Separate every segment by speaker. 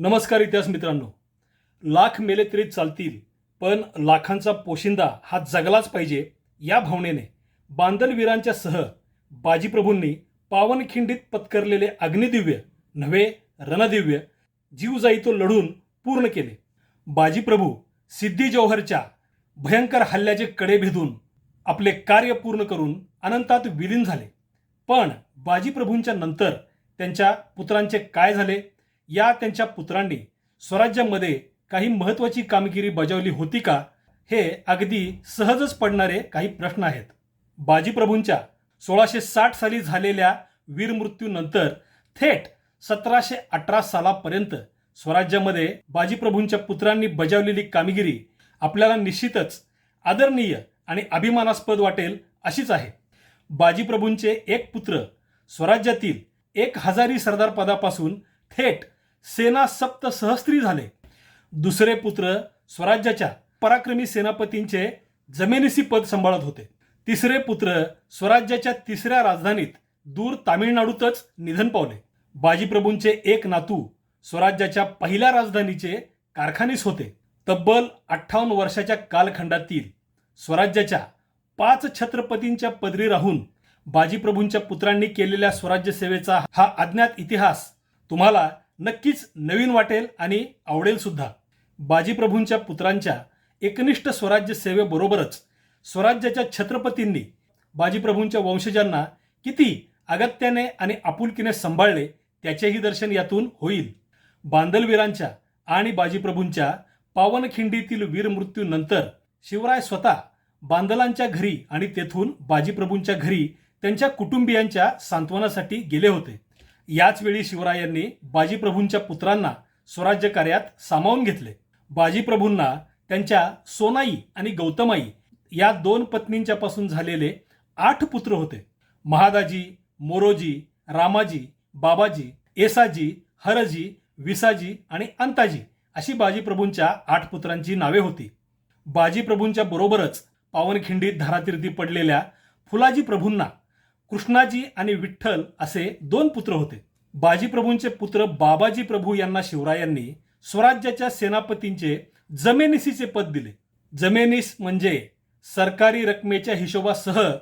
Speaker 1: नमस्कार इतिहास मित्रांनो. लाख मेले तरी चालतील पण लाखांचा पोशिंदा हा जगलाच पाहिजे या भावनेने बांदलवीरांच्या सह बाजीप्रभूंनी पावनखिंडीत पत्करलेले अग्निदिव्य नव्हे रणदिव्य जीव जाई तो लढून पूर्ण केले. बाजीप्रभू सिद्धी जौहरच्या भयंकर हल्ल्याचे कडे भेदून आपले कार्य पूर्ण करून अनंतात विलीन झाले. पण बाजीप्रभूंच्या नंतर त्यांच्या पुत्रांचे काय झाले? या त्यांच्या पुत्रांनी स्वराज्यामध्ये काही महत्त्वाची कामगिरी बजावली होती का? हे अगदी सहजच पडणारे काही प्रश्न आहेत. बाजीप्रभूंच्या सोळाशे साठ साली झालेल्या वीरमृत्यूनंतर थेट सतराशे अठरा सालापर्यंत स्वराज्यामध्ये बाजीप्रभूंच्या पुत्रांनी बजावलेली कामगिरी आपल्याला निश्चितच आदरणीय आणि अभिमानास्पद वाटेल अशीच आहे. बाजीप्रभूंचे एक पुत्र स्वराज्यातील एक हजारी सरदार पदापासून थेट सेना सप्त सहस्त्री झाले. दुसरे पुत्र स्वराज्याच्या पराक्रमी सेनापतींचे जमिनीसी पद सांभाळत होते. तिसरे पुत्र स्वराज्याच्या तिसऱ्या राजधानीत दूर तामिळनाडूतच निधन पावले. बाजीप्रभूंचे एक नातू स्वराज्याच्या पहिल्या राजधानीचे कारखानीस होते. तब्बल अठ्ठावन्न वर्षाच्या कालखंडातील स्वराज्याच्या पाच छत्रपतींच्या पदरी राहून बाजीप्रभूंच्या पुत्रांनी केलेल्या स्वराज्य सेवेचा हा अज्ञात इतिहास तुम्हाला नक्कीच नवीन वाटेल आणि आवडेल सुद्धा. बाजीप्रभूंच्या पुत्रांच्या एकनिष्ठ स्वराज्य सेवेबरोबरच स्वराज्याच्या छत्रपतींनी बाजीप्रभूंच्या वंशजांना किती अगत्याने आणि आपुलकीने सांभाळले त्याचेही दर्शन यातून होईल. बांदलवीरांच्या आणि बाजीप्रभूंच्या पावनखिंडीतील वीरमृत्यूनंतर शिवराय स्वतः बांदलांच्या घरी आणि तेथून बाजीप्रभूंच्या घरी त्यांच्या कुटुंबियांच्या सांत्वनासाठी गेले होते. याचवेळी शिवरायांनी बाजीप्रभूंच्या पुत्रांना स्वराज्य कार्यात सामावून घेतले. बाजीप्रभूंना त्यांच्या सोनाई आणि गौतमाई या दोन पत्नींच्या पासून झालेले आठ पुत्र होते. महादाजी मोरोजी रामाजी बाबाजी एसाजी हरजी विसाजी आणि अंताजी अशी बाजीप्रभूंच्या आठ पुत्रांची नावे होती. बाजीप्रभूंच्या बरोबरच पावनखिंडीत धारातीर्थी पडलेल्या फुलाजी प्रभूंना कृष्णाजी आणि विठ्ठल असे दोन पुत्र होते. बाजीप्रभूंचे पुत्र बाबाजी प्रभू यांना शिवरायांनी स्वराज्याच्या सेनापतींचे जमेनिसीचे पद दिले. जमेनिस म्हणजे सरकारी रकमेच्या हिशोबासह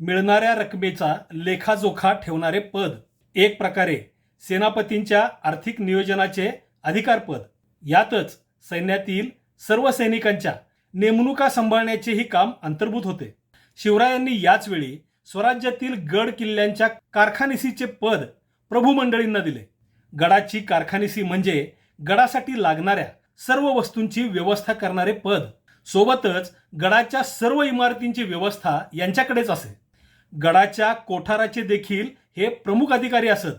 Speaker 1: मिळणाऱ्या रकमेचा लेखाजोखा ठेवणारे पद. एक प्रकारे सेनापतींच्या आर्थिक नियोजनाचे अधिकारपद. यातच सैन्यातील सर्व सैनिकांच्या नेमणुका सांभाळण्याचेही काम अंतर्भूत होते. शिवरायांनी याचवेळी स्वराज्यातील गड किल्ल्यांच्या कारखानिसीचे पद प्रभू मंडळींना दिले. गडाची कारखानिसी म्हणजे गडासाठी लागणाऱ्या सर्व वस्तूंची व्यवस्था करणारे पद. सोबतच गडाच्या सर्व इमारतींची व्यवस्था यांच्याकडेच असे. गडाच्या कोठाराचे देखील हे प्रमुख अधिकारी असत.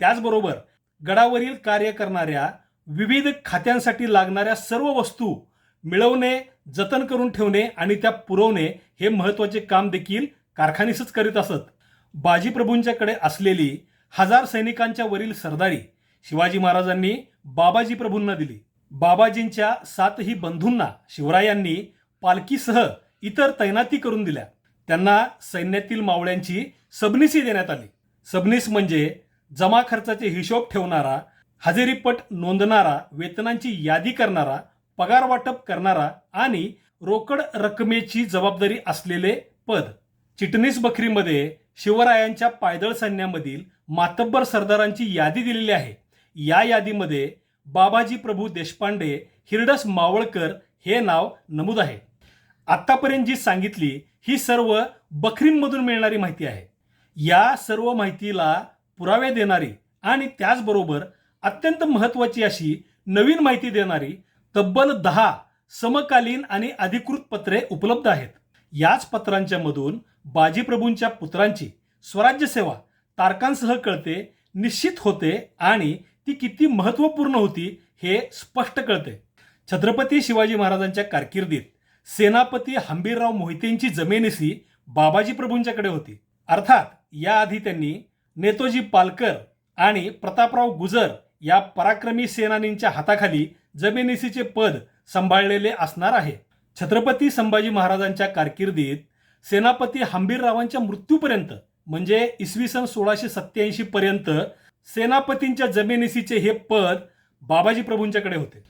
Speaker 1: त्याचबरोबर गडावरील कार्य करणाऱ्या विविध खात्यांसाठी लागणाऱ्या सर्व वस्तू मिळवणे जतन करून ठेवणे आणि त्या पुरवणे हे महत्त्वाचे काम देखील कारखानीसच करीत असत. बाजीप्रभूंच्याकडे असलेली हजार सैनिकांच्या वरील सरदारी शिवाजी महाराजांनी बाबाजी प्रभूंना दिली. बाबाजींच्या सातही बंधूंना शिवरायांनी पालखीसह इतर तैनाती करून दिल्या. त्यांना सैन्यातील मावळ्यांची सबनिसी देण्यात आली. सबनीस म्हणजे जमा खर्चाचे हिशोब ठेवणारा हजेरीपट नोंदणारा वेतनांची यादी करणारा पगार वाटप करणारा आणि रोकड रकमेची जबाबदारी असलेले पद. चिटणीस बखरीमध्ये शिवरायांच्या पायदळ सैन्यामधील मातब्बर सरदारांची यादी दिलेली आहे. या यादीमध्ये बाबाजी प्रभू देशपांडे हिरडस मावळकर हे नाव नमूद आहे. आत्तापर्यंत जी सांगितली ही सर्व बखरींमधून मिळणारी माहिती आहे. या सर्व माहितीला पुरावे देणारी आणि त्याचबरोबर अत्यंत महत्त्वाची अशी नवीन माहिती देणारी तब्बल दहा समकालीन आणि अधिकृत पत्रे उपलब्ध आहेत. याच पत्रांच्या मधून बाजीप्रभूंच्या पुत्रांची स्वराज्य सेवा तारकांसह कळते निश्चित होते आणि ती किती महत्त्वपूर्ण होती हे स्पष्ट कळते. छत्रपती शिवाजी महाराजांच्या कारकिर्दीत सेनापती हंबीरराव मोहितेंची जमेनिसी बाबाजी प्रभूंच्याकडे होती. अर्थात याआधी त्यांनी नेतोजी पालकर आणि प्रतापराव गुजर या पराक्रमी सेनानींच्या हाताखाली जमेनिसीचे पद सांभाळलेले असणार आहे. छत्रपती संभाजी महाराजांच्या कारकिर्दीत सेनापती हंबीररावांच्या मृत्यूपर्यंत म्हणजे इसवी सन सोळाशे सत्याऐंशी पर्यंत सेनापतींच्या जमिनीसीचे हे पद बाबाजी प्रभूंच्याकडे होते.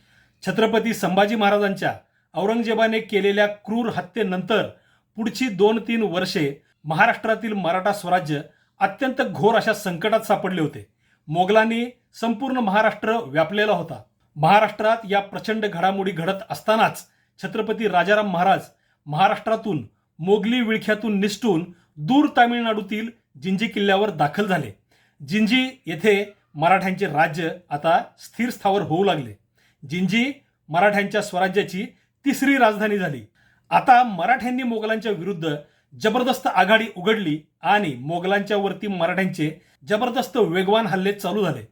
Speaker 1: छत्रपती संभाजी महाराजांच्या औरंगजेबाने केलेल्या क्रूर हत्येनंतर पुढची दोन तीन वर्षे महाराष्ट्रातील मराठा स्वराज्य अत्यंत घोर अशा संकटात सापडले होते. मोगलांनी संपूर्ण महाराष्ट्र व्यापलेला होता. महाराष्ट्रात या प्रचंड घडामोडी घडत असतानाच छत्रपती राजाराम महाराज महाराष्ट्रातून मोगली विळख्यातून निसटून दूर तामिळनाडूतील जिंजी किल्ल्यावर दाखल झाले. जिंजी येथे मराठ्यांचे राज्य आता स्थिर स्थावर होऊ लागले. जिंजी मराठ्यांच्या स्वराज्याची तिसरी राजधानी झाली. आता मराठ्यांनी मोगलांच्या विरुद्ध जबरदस्त आघाडी उघडली आणि मोगलांच्या वरती मराठ्यांचे जबरदस्त वेगवान हल्ले चालू झाले.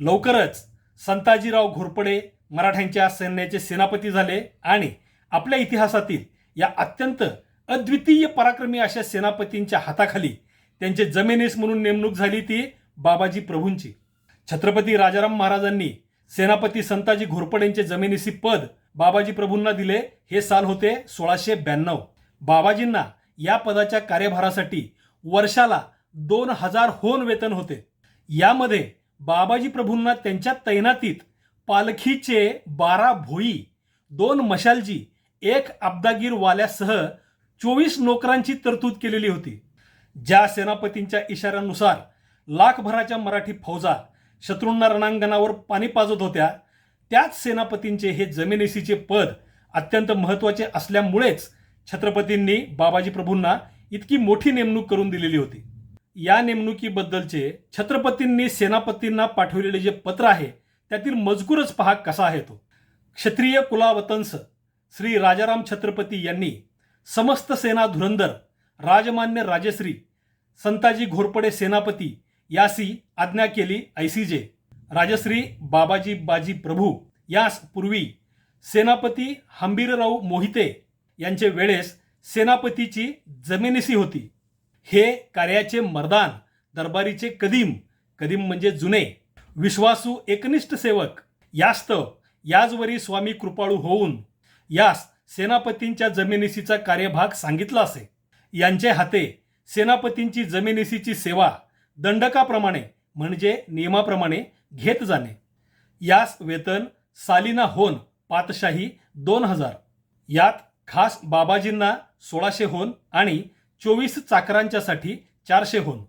Speaker 1: लवकरच संताजीराव घोरपडे मराठ्यांच्या सैन्याचे सेनापती झाले आणि आपल्या इतिहासातील या अत्यंत अद्वितीय पराक्रमी अशा सेनापतींच्या हाताखाली त्यांचे जमिनीस म्हणून नेमणूक झाली ती बाबाजी प्रभूंची. छत्रपती राजाराम महाराजांनी सेनापती संताजी घोरपडेंचे जमिनीसी पद बाबाजी प्रभूंना दिले. हे साल होते सोळाशे ब्याण्णव. बाबाजींना या पदाच्या कार्यभारासाठी वर्षाला दोन हजार होन वेतन होते. यामध्ये बाबाजी प्रभूंना त्यांच्या तैनातीत पालखीचे बारा भोई दोन मशालजी एक अब्दागीर वाल्यासह चोवीस नोकरांची तरतूद केलेली होती. ज्या सेनापतींच्या इशाऱ्यानुसार लाखभराच्या मराठी फौजा शत्रूंना रणांगणावर पाणी पाजत होत्या त्याच सेनापतींचे हे जमिनीसीचे पद अत्यंत महत्त्वाचे असल्यामुळेच छत्रपतींनी बाबाजी प्रभूंना इतकी मोठी नेमणूक करून दिलेली होती. या नेमणुकीबद्दलचे छत्रपतींनी सेनापतींना पाठवलेले जे पत्र आहे त्यातील मजकूरच पहा कसा आहे तो. क्षत्रिय कुलावतंस श्री राजाराम छत्रपती यांनी समस्त सेना धुरंधर राजमान्य राजश्री संताजी घोरपडे सेनापती यासी आज्ञा केली ऐसीजे राजश्री बाबाजी बाजी प्रभू यास पूर्वी सेनापती हंबीरराव मोहिते यांचे वेळेस सेनापतीची जमिनीसी होती. हे कार्याचे मर्दान दरबारीचे कदीम कदीम म्हणजे जुने विश्वासू एकनिष्ठ सेवक यास्तव याचवरी स्वामी कृपाळू होऊन यास सेनापतींच्या जमिनीसीचा कार्यभाग सांगितला असे. यांचे हाते सेनापतींची जमिनीसीची सेवा दंडकाप्रमाणे म्हणजे नियमाप्रमाणे घेत जाणे. यास वेतन सालिना होन पातशाही दोन हजार. यात खास बाबाजींना सोळाशे होन आणि चोवीस चाकरांच्यासाठी चारशे होन.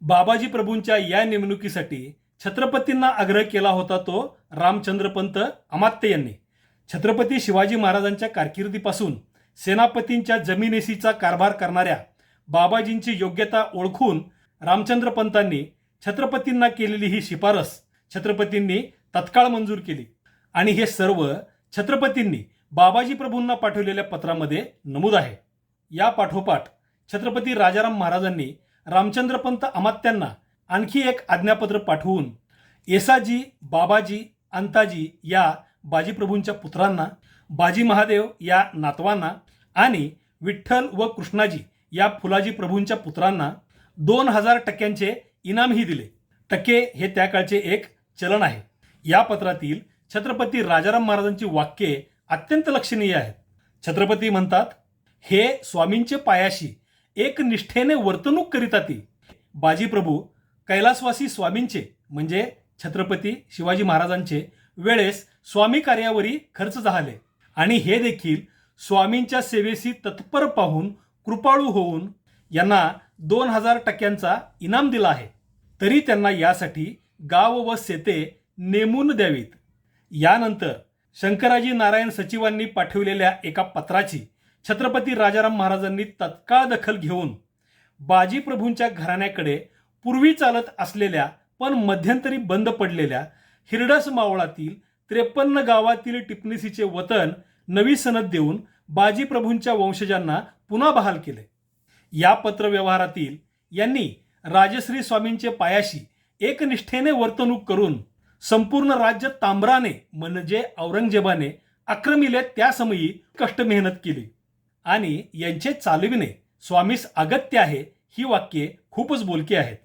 Speaker 1: बाबाजी प्रभूंच्या या नेमणुकीसाठी छत्रपतींना आग्रह केला होता तो रामचंद्रपंत अमात्य यांनी. छत्रपती शिवाजी महाराजांच्या कारकिर्दीपासून सेनापतींच्या जमिनेसीचा कारभार करणाऱ्या बाबाजींची योग्यता ओळखून रामचंद्र पंतांनी छत्रपतींना केलेली ही शिफारस छत्रपतींनी तत्काळ मंजूर केली. आणि हे सर्व छत्रपतींनी बाबाजी प्रभूंना पाठवलेल्या पत्रामध्ये नमूद आहे. या पाठोपाठ छत्रपती राजाराम महाराजांनी रामचंद्रपंत अमात्यांना आणखी एक आज्ञापत्र पाठवून येसाजी बाबाजी अंताजी या बाजीप्रभूंच्या पुत्रांना बाजी महादेव या नातवांना आणि विठ्ठल व कृष्णाजी या फुलाजी प्रभूंच्या पुत्रांना दोन हजार टक्क्यांचे इनामही दिले. टक्के हे त्या काळचे एक चलन आहे. या पत्रातील छत्रपती राजाराम महाराजांची वाक्ये अत्यंत लक्षणीय आहेत. छत्रपती म्हणतात हे स्वामींचे पायाशी एक निष्ठेने वर्तणूक करीताती बाजीप्रभू कैलासवासी स्वामींचे म्हणजे छत्रपती शिवाजी महाराजांचे वेळेस स्वामी कार्यावरी खर्च झाले. आणि हे देखील स्वामींच्या सेवेशी तत्पर पाहून कृपाळू होऊन यांना दोन हजार टक्क्यांचा इनाम दिला आहे. तरी त्यांना यासाठी गाव व सेते नेमून द्यावीत. यानंतर शंकराजी नारायण सचिवांनी पाठविलेल्या एका पत्राची छत्रपती राजाराम महाराजांनी तत्काळ दखल घेऊन बाजीप्रभूंच्या घराण्याकडे पूर्वी चालत असलेल्या पण मध्यंतरी बंद पडलेल्या हिरडस मावळातील त्रेपन्न गावातील टिपणिसीचे वतन नवी सनद देऊन बाजीप्रभूंच्या वंशजांना पुन्हा बहाल केले. या पत्रव्यवहारातील यांनी राजश्री स्वामींचे पायाशी एकनिष्ठेने वर्तणूक करून संपूर्ण राज्य तांबराने म्हणजे औरंगजेबाने आक्रमिले त्या समयी कष्ट मेहनत केली. आणि यांचे चालविणे स्वामीस अगत्य आहे ही वाक्ये खूपच बोलकी आहेत.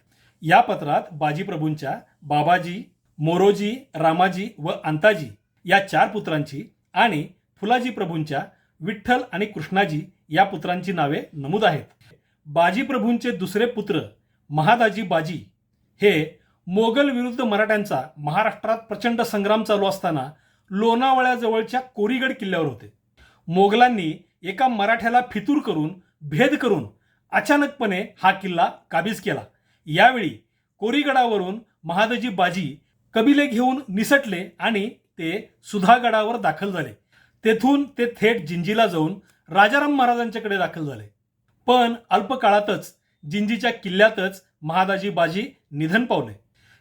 Speaker 1: या पत्रात बाजीप्रभूंच्या बाबाजी मोरोजी रामाजी व अंताजी या चार पुत्रांची आणि फुलाजी प्रभूंच्या विठ्ठल आणि कृष्णाजी या पुत्रांची नावे नमूद आहेत. बाजी प्रभूंचे दुसरे पुत्र महादाजी बाजी हे मोगल विरुद्ध मराठ्यांचा महाराष्ट्रात प्रचंड संग्राम चालू असताना लोणावळ्याजवळच्या कोरीगड किल्ल्यावर होते. मोगलांनी एका मराठ्याला फितूर करून भेद करून अचानकपणे हा किल्ला काबीज केला. यावेळी कोरीगडावरून महादाजी बाजी कबिले घेऊन निसटले आणि ते सुधागडावर दाखल झाले. तेथून ते थेट जिंजीला जाऊन राजाराम महाराजांच्याकडे दाखल झाले. पण अल्पकाळातच जिंजीच्या किल्ल्यातच महादाजी बाजी निधन पावले.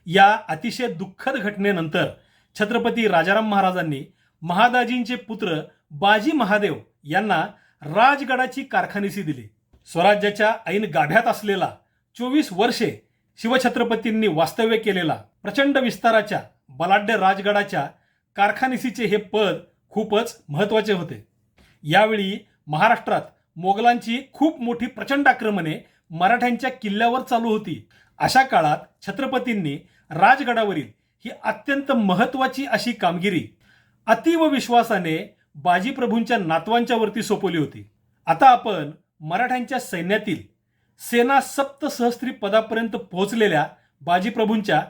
Speaker 1: या अतिशय दुःखद घटनेनंतर छत्रपती राजाराम महाराजांनी महादाजींचे पुत्र बाजी महादेव यांना राजगडाची कारखानीसी दिली. स्वराज्याच्या ऐन गाभ्यात असलेला चोवीस वर्षे शिवछत्रपतींनी वास्तव्य केलेला प्रचंड विस्ताराच्या बलाढ्य राजगडाच्या कारखानिसीचे हे पद खूपच महत्त्वाचे होते. यावेळी महाराष्ट्रात मोगलांची खूप मोठी प्रचंड आक्रमणे मराठ्यांच्या किल्ल्यावर चालू होती. अशा काळात छत्रपतींनी राजगडावरील ही अत्यंत महत्वाची अशी कामगिरी अतीव विश्वासाने बाजीप्रभूंच्या नातवांच्या वरती सोपवली होती. आता आपण मराठ्यांच्या सैन्यातील सेना सप्त सहस्त्री पदापर्यंत पोहोचलेल्या बाजीप्रभूंच्या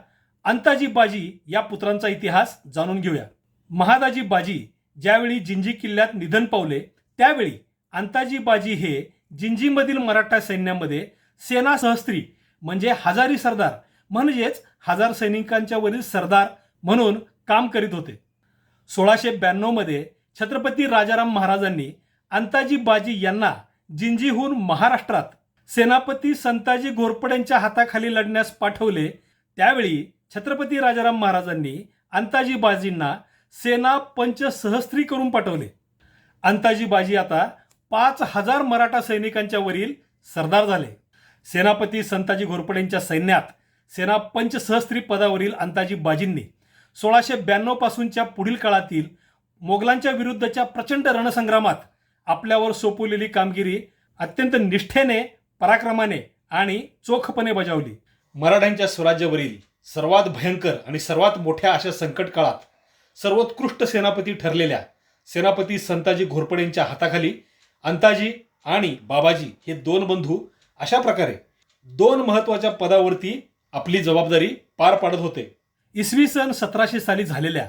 Speaker 1: अंताजी बाजी या पुत्रांचा इतिहास जाणून घेऊया. महादाजी बाजी ज्यावेळी जिंजी किल्ल्यात निधन पावले त्यावेळी अंताजी बाजी हे जिंजीमधील मराठा सैन्यामध्ये सेना सहस्त्री म्हणजे हजारी सरदार म्हणजेच हजार सैनिकांच्या वरील सरदार म्हणून काम करीत होते. सोळाशे ब्याण्णवमध्ये छत्रपती राजाराम महाराजांनी अंताजी बाजी यांना जिंजीहून महाराष्ट्रात सेनापती संताजी घोरपड्यांच्या हाताखाली लढण्यास पाठवले. त्यावेळी छत्रपती राजाराम महाराजांनी अंताजी बाजींना सेना पंच सहस्त्री करून पाठवले. अंताजी बाजी आता पाच हजार मराठा सैनिकांच्या वरील सरदार झाले. सेनापती संताजी घोरपडेंच्या सैन्यात सेना पंच सहस्त्री पदावरील अंताजी बाजींनी सोळाशे ब्याण्णव पासूनच्या पुढील काळातील मोगलांच्या विरुद्धच्या प्रचंड रणसंग्रामात आपल्यावर सोपवलेली कामगिरी अत्यंत निष्ठेने पराक्रमाने आणि चोखपणे बजावली. मराठ्यांच्या स्वराज्यावरील सर्वात भयंकर आणि सर्वात मोठ्या अशा संकट काळात सर्वोत्कृष्ट सेनापती ठरलेल्या सेनापती संताजी घोरपडेंच्या हाताखाली अंताजी आणि बाबाजी हे दोन बंधू अशा प्रकारे दोन महत्त्वाच्या पदावरती आपली जबाबदारी पार पाडत होते. इसवी सन सतराशे साली झालेल्या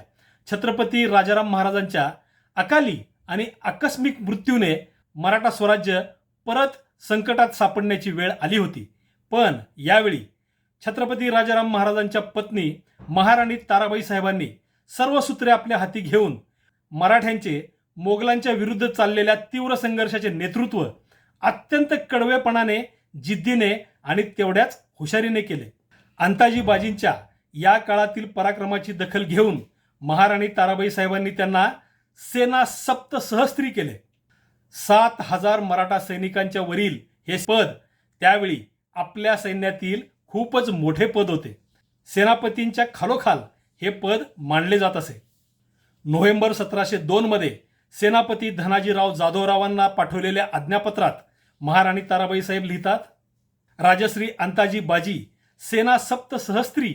Speaker 1: छत्रपती राजाराम महाराजांच्या अकाली आणि आकस्मिक मृत्यूने मराठा स्वराज्य परत संकटात सापडण्याची वेळ आली होती. पण यावेळी छत्रपती राजाराम महाराजांच्या पत्नी महाराणी ताराबाई साहेबांनी सर्व सूत्रे आपल्या हाती घेऊन मराठ्यांचे मोगलांच्या विरुद्ध चाललेल्या तीव्र संघर्षाचे नेतृत्व अत्यंत कडवेपणाने जिद्दीने आणि तेवढ्याच हुशारीने केले. अंताजी बाजींच्या या काळातील पराक्रमाची दखल घेऊन महाराणी ताराबाई साहेबांनी त्यांना सेना सप्त सहस्त्री केले. सात हजार मराठा सैनिकांच्या वरील हे पद त्यावेळी आपल्या सैन्यातील खूपच मोठे पद होते. सेनापतींच्या खालोखाल हे पद मानले जात असे. नोव्हेंबर सतराशे दोनमध्ये सेनापती धनाजीराव जाधवरावांना पाठवलेल्या आज्ञापत्रात महाराणी ताराबाई साहेब लिहितात राजश्री अंताजी बाजी सेना सप्त सहस्त्री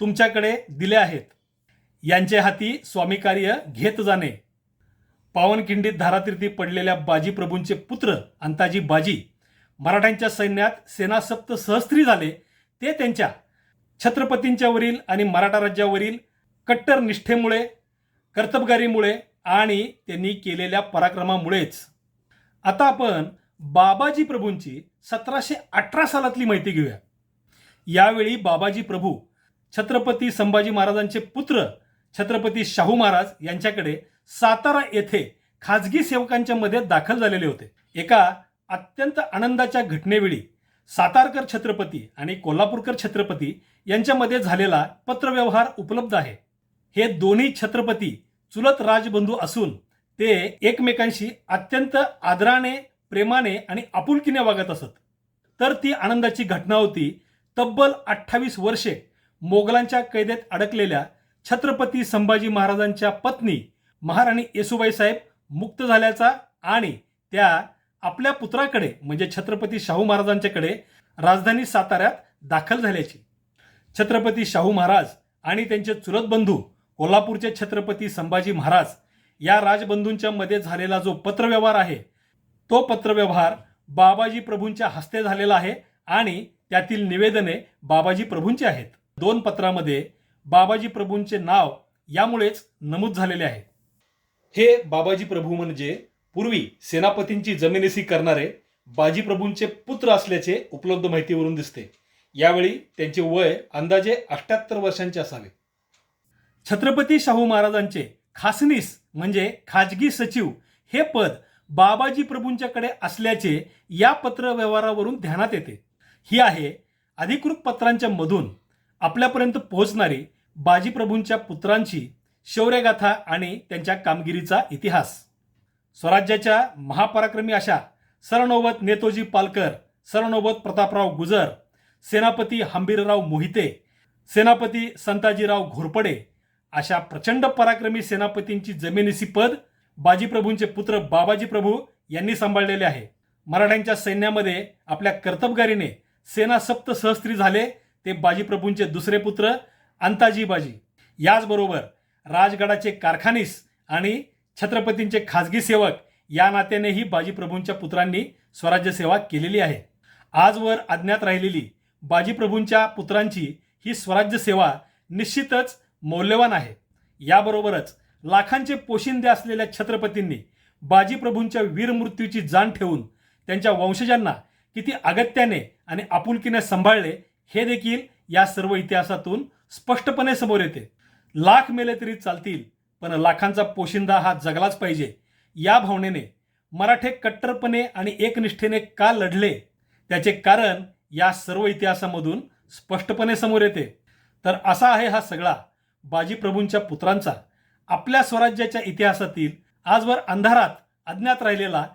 Speaker 1: तुमच्याकडे दिले आहेत. यांचे हाती स्वामी कार्य घेत जाणे पावनखिंडीत धारातीर्थी पडलेल्या बाजी प्रभूंचे पुत्र अंताजी बाजी मराठ्यांच्या सैन्यात सेनासप्त सहस्त्री झाले. ते त्यांच्या छत्रपतींच्यावरील आणि मराठा राज्यावरील कट्टर निष्ठेमुळे कर्तबगारीमुळे आणि त्यांनी केलेल्या पराक्रमामुळेच. आता आपण बाबाजी प्रभूंची सतराशे अठरा सालातली माहिती घेऊया. यावेळी बाबाजी प्रभू छत्रपती संभाजी महाराजांचे पुत्र छत्रपती शाहू महाराज यांच्याकडे सातारा येथे खाजगी सेवकांच्या मध्ये दाखल झालेले होते. एका अत्यंत आनंदाच्या घटनेवेळी सातारकर छत्रपती आणि कोल्हापूरकर छत्रपती यांच्यामध्ये झालेला पत्रव्यवहार उपलब्ध आहे. हे दोन्ही छत्रपती चुलत राजबंधू असून ते एकमेकांशी अत्यंत आदराने प्रेमाने आणि आपुलकीने वागत असत. तर ती आनंदाची घटना होती तब्बल अठ्ठावीस वर्षे मोगलांच्या कैदेत अडकलेल्या छत्रपती संभाजी महाराजांच्या पत्नी महाराणी येसुबाई साहेब मुक्त झाल्याचा आणि त्या आपल्या पुत्राकडे म्हणजे छत्रपती शाहू महाराजांच्याकडे राजधानी साताऱ्यात दाखल झाल्याची. छत्रपती शाहू महाराज आणि त्यांचे चुलत बंधू कोल्हापूरचे छत्रपती संभाजी महाराज या राजबंधूंच्या मध्ये झालेला जो पत्रव्यवहार आहे तो पत्रव्यवहार बाबाजी प्रभूंच्या हस्ते झालेला आहे आणि त्यातील निवेदने बाबाजी प्रभूंची आहेत. दोन पत्रामध्ये बाबाजी प्रभूंचे नाव यामुळेच नमूद झालेले आहे. हे बाबाजी प्रभू म्हणजे पूर्वी सेनापतींची जमिनीसी करणारे बाजीप्रभूंचे पुत्र असल्याचे उपलब्ध माहितीवरून दिसते. यावेळी त्यांचे वय अंदाजे अठ्याहत्तर वर्षांचे असावे. छत्रपती शाहू महाराजांचे खासनीस म्हणजे खाजगी सचिव हे पद बाबाजी प्रभूंच्याकडे असल्याचे या पत्र व्यवहारावरून ध्यानात येते. ही आहे अधिकृत पत्रांच्या मधून आपल्यापर्यंत पोहोचणारी बाजीप्रभूंच्या पुत्रांची शौर्यगाथा आणि त्यांच्या कामगिरीचा इतिहास. स्वराज्याच्या महापराक्रमी अशा सरनोबत नेतोजी पालकर सरनोबत प्रतापराव गुजर सेनापती हंबीरराव मोहिते सेनापती संताजीराव घोरपडे अशा प्रचंड पराक्रमी सेनापतींची जमिनीसी पद बाजीप्रभूंचे पुत्र बाबाजी प्रभू यांनी सांभाळलेले आहे. मराठ्यांच्या सैन्यामध्ये आपल्या कर्तबगारीने सेना सप्त सहस्त्री झाले ते बाजीप्रभूंचे दुसरे पुत्र अंताजी बाजी याचबरोबर राजगडाचे कारखानीस आणि छत्रपतींचे खाजगी सेवक या नात्यानेही बाजीप्रभूंच्या पुत्रांनी स्वराज्य सेवा केलेली आहे. आजवर अज्ञात राहिलेली बाजीप्रभूंच्या पुत्रांची ही स्वराज्य सेवा निश्चितच मौल्यवान आहे. याबरोबरच लाखांचे पोशिंदे असलेल्या छत्रपतींनी बाजीप्रभूंच्या वीरमृत्यूची जाण ठेवून त्यांच्या वंशजांना किती अगत्याने आणि आपुलकीने सांभाळले हे देखील या सर्व इतिहासातून स्पष्टपणे समोर येते. लाख मेले तरी चालतील पण लाखांचा पोशिंदा हा जगलाच पाहिजे. या भावनेने मराठे कट्टरपणे आणि एकनिष्ठेने का लढले? त्याचे कारण या सर्व इतिहासामधून स्पष्टपणे समोर येते. तर असा आहे हा सगळा बाजीप्रभूंच्या पुत्रांचा. आपल्या स्वराज्याच्या इतिहासातील आजवर अंधारात अज्ञात राहिलेला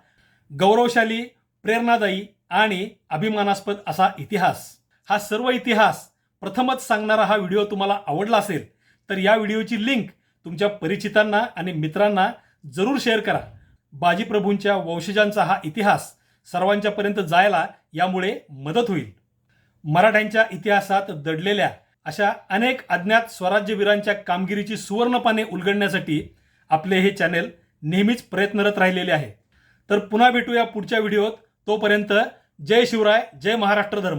Speaker 1: गौरवशाली प्रेरणादायी आणि अभिमानास्पद असा इतिहास. हा सर्व इतिहास प्रथमच सांगणारा हा व्हिडिओ तुम्हाला आवडला असेल तर या व्हिडिओची लिंक तुमच्या परिचितांना आणि मित्रांना जरूर शेअर करा. बाजीप्रभूंच्या वंशजांचा हा इतिहास सर्वांच्यापर्यंत जायला यामुळे मदत होईल. मराठ्यांच्या इतिहासात दडलेल्या अशा अनेक अज्ञात स्वराज्यवीरांच्या कामगिरीची सुवर्णपाने उलगडण्यासाठी आपले हे चॅनेल नेहमीच प्रयत्नरत राहिलेले आहे. तर पुन्हा भेटूया पुढच्या व्हिडिओत. तोपर्यंत जय शिवराय जय महाराष्ट्र धर्म.